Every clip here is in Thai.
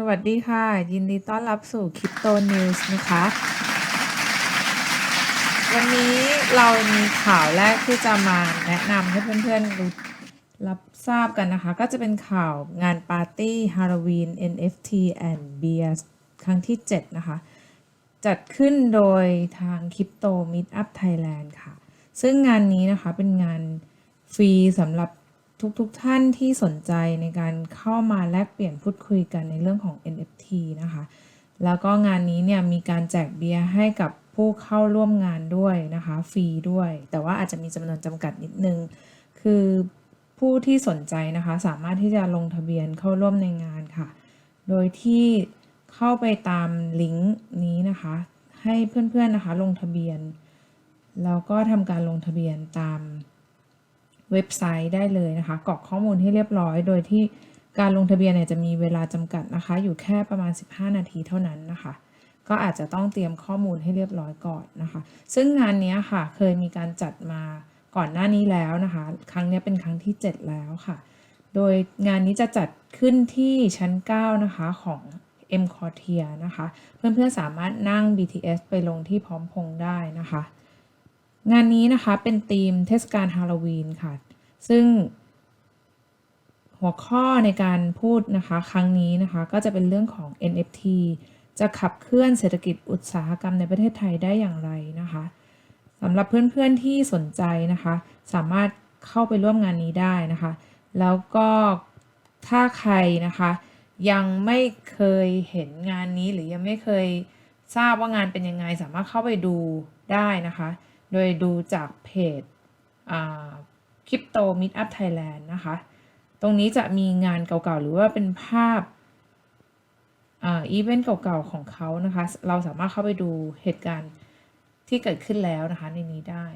สวัสดีค่ะ ยินดีต้อนรับสู่ Crypto News นะคะ วันนี้เรามีข่าวแรกที่จะมาแนะนำให้เพื่อนๆรู้รับทราบกันนะคะ ก็จะเป็นข่าวงานปาร์ตี้ฮาโลวีน NFT and Beer ครั้งที่ 7 นะคะ จัดขึ้นโดยทาง Crypto Meetup Thailand ค่ะ ซึ่งงานนี้นะคะเป็นงานฟรีสำหรับ ทุกๆทท่านที่สนใจในการเข้ามาแลกเปลี่ยนพูดคุยกันในเรื่องของ NFT นะคะ แล้วก็งานนี้เนี่ยมีการแจกเบียร์ให้กับผู้เข้าร่วมงานด้วยนะคะฟรีด้วย แต่ว่าอาจจะมีจำนวนจำกัดนิดนึง คือผู้ที่สนใจนะคะ สามารถที่จะลงทะเบียนเข้าร่วมในงานค่ะ โดยที่เข้าไปตามลิงก์นี้นะคะ ให้เพื่อนๆนะคะลงทะเบียน แล้วก็ทำการลงทะเบียนตาม เว็บไซต์ได้เลยนะคะกรอกข้อมูลให้เรียบร้อย โดยที่การลงทะเบียนเนี่ยจะมีเวลาจำกัดนะคะ อยู่แค่ประมาณ 15 นาทีเท่านั้นนะคะ ก็อาจจะต้องเตรียมข้อมูลให้เรียบร้อยก่อนนะคะ ซึ่งงานนี้ค่ะเคยมีการจัดมาก่อนหน้านี้แล้วนะคะ ครั้งนี้เป็นครั้งที่ 7 แล้วค่ะ โดยงานนี้จะจัดขึ้นที่ชั้น 9 นะคะของ M c o r t i e r นะคะ เพื่อนๆสามารถนั่ง BTS ไปลงที่พร้อมพงได้นะคะ งานนี้นะคะเป็นธีมเทศกาลฮาโลวีนค่ะ ซึ่งหัวข้อในการพูดนะคะครั้งนี้นะคะก็จะเป็นเรื่องของ NFT จะขับเคลื่อนเศรษฐกิจอุตสาหกรรมในประเทศไทยได้อย่างไรนะคะสำหรับเพื่อนๆที่สนใจนะคะ สามารถเข้าไปร่วมงานนี้ได้นะคะ แล้วก็ถ้าใครนะคะ ยังไม่เคยเห็นงานนี้หรือยังไม่เคยทราบว่างานเป็นยังไง สามารถเข้าไปดูได้นะคะ โดยดูจากเพจคริปโตมิ t อัพไทยแลนด์นะคะ ตรงนี้จะมีงานเก่าๆ หรือว่าเป็นภาพอีเวนต์เก่าๆ ของเขานะคะ เราสามารถเข้าไปดูเหตุการณ์ที่เกิดขึ้นแล้วนะคะ ในนี้ได้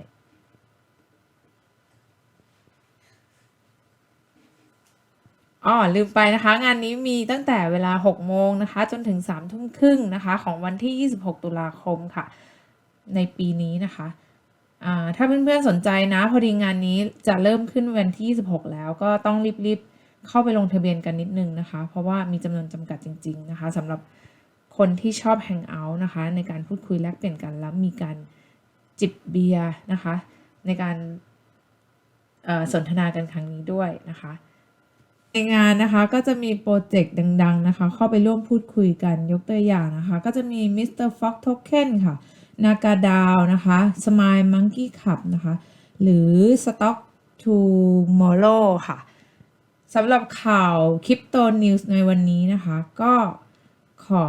อ๋อลืมไปนะคะ งานนี้มีตั้งแต่เวลา 6 โมงนะคะ จนถึง 3 ทุ่มครึ่งนะคะ ของวันที่ 26 ตุลาคมค่ะ ในปีนี้นะคะ ถ้าเพื่อนๆสนใจนะ พอดีงานนี้จะเริ่มขึ้นวันที่ 26 แล้วก็ต้องรีบๆเข้าไปลงทะเบียนกันนิดนึงนะคะ เพราะว่ามีจำนวนจำกัดจริง ๆ นะคะสำหรับคนที่ชอบแฮงเอาท์นะคะ ในการพูดคุยแลกเปลี่ยนกันแล้วมีการจิบเบียร์นะคะ ในการสนทนากันครั้งนี้ด้วยนะคะ ในงานนะคะก็จะมีโปรเจกต์ดัง ๆ นะคะ เข้าไปร่วมพูดคุยกันยกตัวอย่างนะคะ ก็จะมี Mr. Fox Token ค่ะ นากาดาวนะคะสมายมังกี้ขับนะคะ หรือ Stock Tomorrow ค่ะสำหรับข่าวคริปโตนิวส์ในวันนี้นะคะ ก็ขอ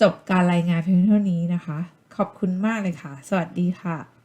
จบการรายงานเพียงเท่านี้นะคะ ขอบคุณมากเลยค่ะ สวัสดีค่ะ